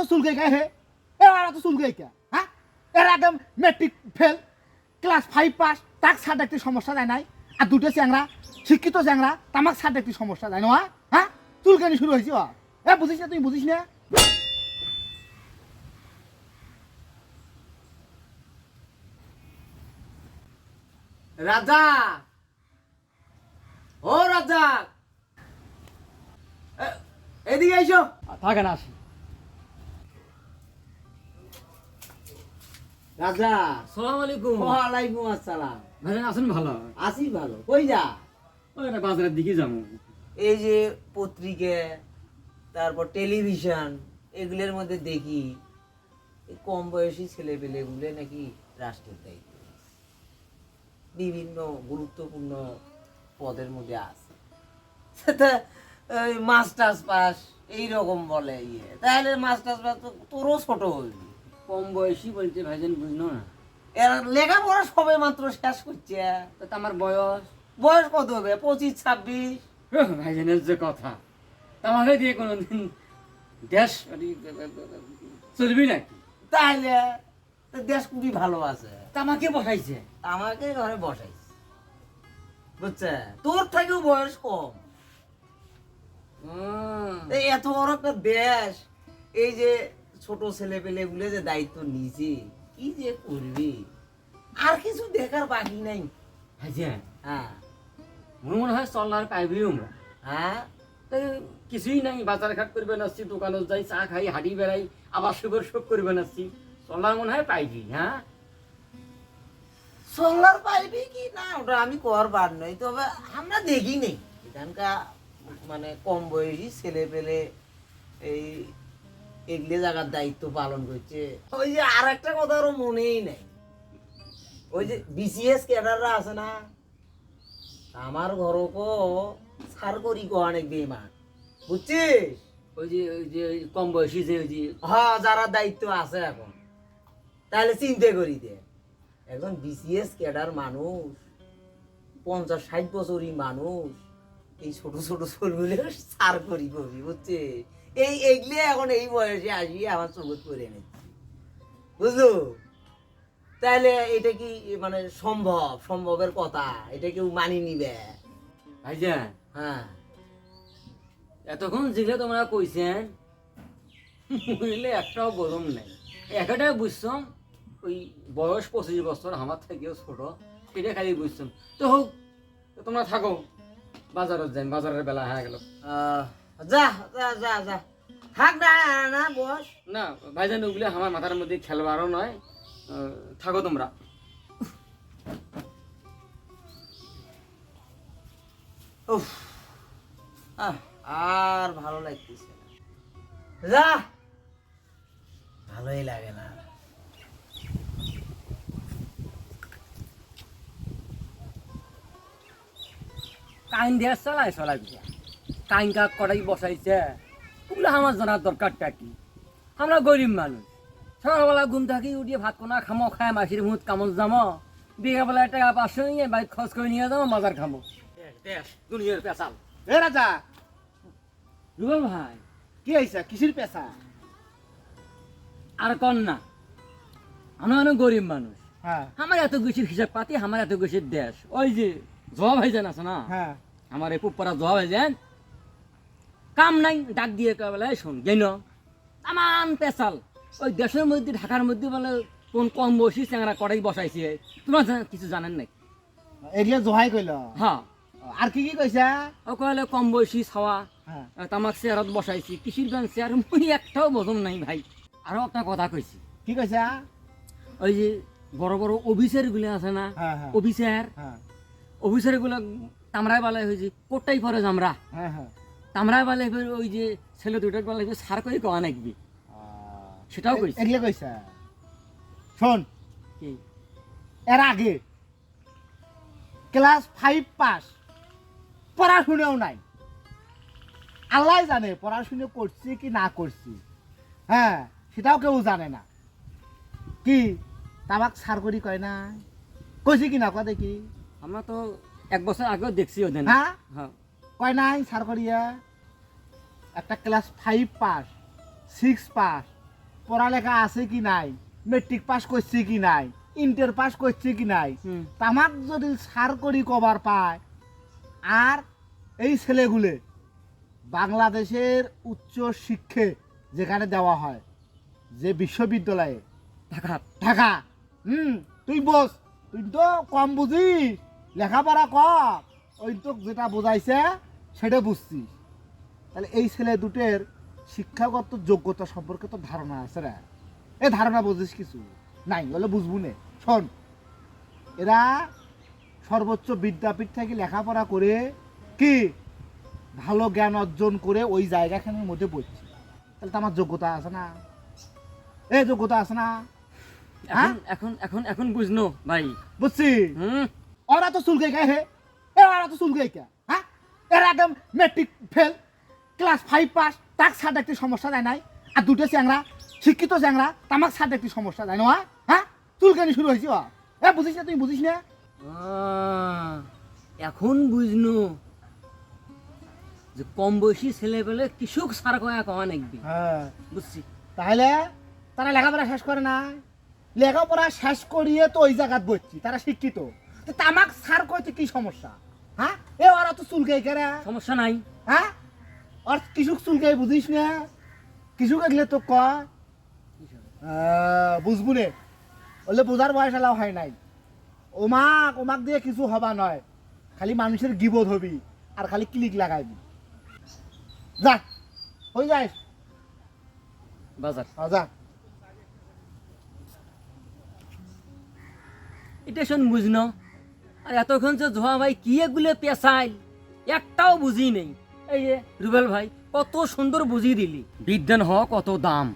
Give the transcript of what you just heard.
তো চুলকে গায়ে হে। এরা তো চুলকে কে? হ্যাঁ? এরা একদম matric fail class five pass তাক ছাড় একটি সমস্যা যায় নাই। আর দুটো চ্যাংরা শিক্ষিত চ্যাংরা তামাক ছাড় একটি সমস্যা যায় না হ্যাঁ? চুলকানি শুরু হয়েছে ও এ বুঝিস না তুই বুঝিস না। রাজা! ও রাজা! এদিকে এসো থাকেন আসি। রাজা সালাম আলাইকুম ওয়ালাইকুম আসসালাম। ভাইজান আছেন ভালো? আসি ভালো। কই যা? ওই একটা বাজারের দিকে যাব। এই যে পত্রিকা তারপর টেলিভিশন এগুলোর মধ্যে দেখি। কম বয়সী ছেলে পেলেগুলো নাকি রাষ্ট্রের দায়িত্ব। বিভিন্ন গুরুত্বপূর্ণ পদের মধ্যে আছে। সেটা ওই মাস্টার্স পাস এইরকম বলে ইয়ে। তাহলে মাস্টার্স পাস তো তোরও ছোট হইবি কম বয়সী বলতে ভাইজান বুঝলো না? এরা লেখাপড়া সবে মাত্র শেষ করছে। তো আমার বয়স। বয়স কত হবে? পঁচিশ ছাব্বিশ? উহ, ভাইজানের যে কথা। তা আমাকে দিয়ে কোনোদিন দেশ মানে, চলবি নাকি? তাহলে তো দেশ খুবই ভালো আছে। আমাকে বসাইছে। আমাকে ঘরে বসাইছে। বুঝছে? তোর থেকেও বয়স কম। এত বড় একটা দেশ এই যে ছোট ছেলে পেলে গুলো যে দায়িত্ব নিজে কি যে করবি? আর কিছু দেখার বাকি নাই। ভাইজান হ্যাঁ। মনে মনে হয় চলার পাইবি আমরা হ্যাঁ। কিছুই নাই বাজার ঘাট করবে নাচ্ছি দোকানে যাই চা খাই হাঁটি বেড়াই আবার সুগর শোক করবে নাচ্ছি চলার মনে হয় পাইবি হ্যাঁ? সোলার পাইবি কি? না ওটা আমি করবার নই তবে আমরা দেখি নেই। এখানকার মানে কম বয়সী ছেলে পেলে এই এগুলো জায়গার দায়িত্ব পালন করছে। ওই যে আর একটা কথা আরও মনেই নেই। ওই যে বিসিএস ক্যাডাররা আছে না আমার ঘরকো সার করি কো অনেক বেমান বুঝছিস? ওই যে ওই যে কম বয়সী যে ওই যে। হ্যাঁ যারা দায়িত্ব আছে এখন। তাহলে চিন্তা করি দে। একজন বিসিএস ক্যাডার মানুষ পঞ্চাশ ষাট বছরই মানুষ এই ছোট ছোট ছোটগুলো সার করি কবি বুঝছে এই এগুলি এখন এই বয়সে আসি আমার চোখত করে নিচ্ছি। বুঝলো? তাহলে এটা কি মানে সম্ভব? সম্ভবের কথা। এটা কেউ মানি নিবে? ভাইজান। হ্যাঁ। এতক্ষণ যেগুলো তোমরা কইছেন বুঝলে একটাও গরম নেই। একটাই বুঝছম ওই বয়স পঁচিশ বছর আমার থেকেও ছোট সেটা খালি বুঝছম। তো হোক তোমরা থাকো। বাজারত যাই বাজারের বেলা হয়ে গেল। আহ, যা যা যা যা। থাক না না বস। না ভাইজান ওগুলো আমার মাথার মধ্যে খেলবারও নয়। থাকো তোমরা। উফ, আহ, আর ভালো লাগতেছে না। যা। ভালোই লাগে না। কাইন দিয়ে চালাই চলাই কাক কটাই বসাইছে। ওগুলো আমার জানার দরকারটা কি? আমরা গরিব মানুষ। সকালবেলা ঘুম থাকি উঠিয়ে ভাত কোনা খামো খায় মাসির মুখ কামড় যামো বিকেলবেলা টাকা পাঁচশো নিয়ে বাইক খরচ করে নিয়ে যাব মাজার খামো। দুনিয়ার পেশাল। এ রাজা! রুবেল ভাই। কি হয়েছে কিসির পেশা? আর কন না। আমরা অনেক গরিব মানুষ। হ্যাঁ। আমার এত গুছির হিসাব পাতি আমার এত গুছির দেশ। ওই যে জবা ভাইজান আছে না হ্যাঁ। আমার এই পুপারা জবা ভাইজান কাম নাই ডাক দিয়ে কবেলা শোন গেন তামান পেশাল। ওই দেশের মধ্যে ঢাকার মধ্যে বলে কোন কম বয়সী চ্যাংরা কড়াই বসাইছে। তোমরা কিছু জানেন নাকি এগুলো জহাই কইল? হ্যাঁ। আর কি কি কইছা? ও কলে কম বয়সী ছাওয়া হ্যাঁ। তামাক চেয়ারত বসাইছি কৃষির ব্যাংক চেয়ার মুই একটাও নাই ভাই। আরও একটা কথা কইছি। কি কইছা? ওই যে বড় বড় অফিসারগুলো আছে না হ্যাঁ হ্যাঁ। অফিসার হ্যাঁ। অফিসারগুলো তামরাই বালাই হয়েছে কোটাই পরে আমরা হ্যাঁ তামরাই ওই যে ছেলে দুটার বালাই ফের সার করে কয়া নাকবি সেটাও কইছে। এগুলো কইছা। শোন। কি? এর আগে ক্লাস ফাইভ পাস পড়াশুনেও নাই। আল্লাহ জানে পড়াশুনে করছি কি না করছি। হ্যাঁ সেটাও কেউ জানে না। কি? তামাক সার করি কয় না? কইছি কি না? কয় দেখি। আমরা তো এক বছর আগেও দেখছি ওদের। হ্যাঁ? হ্যাঁ। কয় নাই? সার করিয়া। একটা class five pass six pass পড়ালেখা আছে কি নাই? মেট্রিক পাস করছে কি নাই? ইন্টার পাস করছে কি নাই? তামাক যদি সার করি কবার পায় আর এই ছেলেগুলো বাংলাদেশের উচ্চ শিক্ষে যেখানে দেওয়া হয় যে বিশ্ববিদ্যালয়ে। ঢাকা। ঢাকা। হুম তুই বস তুই তো কম বুঝিস লেখাপড়া কম ওই তো যেটা বোঝাইছে সেটা বুঝছি তাহলে এই ছেলে দুটের শিক্ষাগত যোগ্যতা সম্পর্কে তো ধারণা আছে রে। এ ধারণা বুঝিস কিছু? নাই বলে বুঝবু নে। শোন এরা সর্বোচ্চ বিদ্যাপীঠ থেকে লেখাপড়া করে কি? ভালো জ্ঞান অর্জন করে ওই জায়গাখানের মধ্যে পড়ছে। তাহলে তো আমার যোগ্যতা আছে না? এ যোগ্যতা আছে না? হ্যাঁ? এখন এখন এখন এখন বুঝনো ভাই। বুঝছি? হুম। ওরা তো চুলকে গায়ে হে। এ ওরা তো চুলকে কে হ্যাঁ? একদম matric fail class five pass তাক ছাড় একটি সমস্যা দেয় নাই। আর দুটো চ্যাংরা শিক্ষিত চ্যাংরা তামাক ছাড় একটি সমস্যা দেয়। না? হ্যাঁ চুলকানি শুরু হয়েছে। এ বুঝিস না তুই বুঝিস না? এখন বুঝনো যে কম বয়সী ছেলে পেলে কৃষক সার কয়া কমা নাকবি হ্যাঁ। বুঝছি? তাহলে তারা লেখাপড়া শেষ করে না? লেখাপড়া শেষ করিয়ে তো ওই জায়গাত বসছি তারা শিক্ষিত। তামাক ছাড় করতে কি সমস্যা? হ্যাঁ এ ওরা তো চুলকে কেরা? সমস্যা নাই। হ্যাঁ আর কিছুক চুলকে বুঝিস না? কিছুকে গেলে তো ক? বুঝবু নে। বললে বোঝার বয়স এলাও হয় নাই। ওমাক ওমাক দিয়ে কিছু হবা নয়। খালি মানুষের গিবোধ হবি আর খালি ক্লিক লাগাইবি যা হয়ে যায়। বাজার। যা। এটা শোন বুঝনো আর এতক্ষণ যে জোহা ভাই কি এগুলো পেশাইল একটাও বুঝি নেই। এই যে রুবেল ভাই, কত সুন্দর বুঝিয়ে দিলি। বিজ্ঞান হক কত দাম।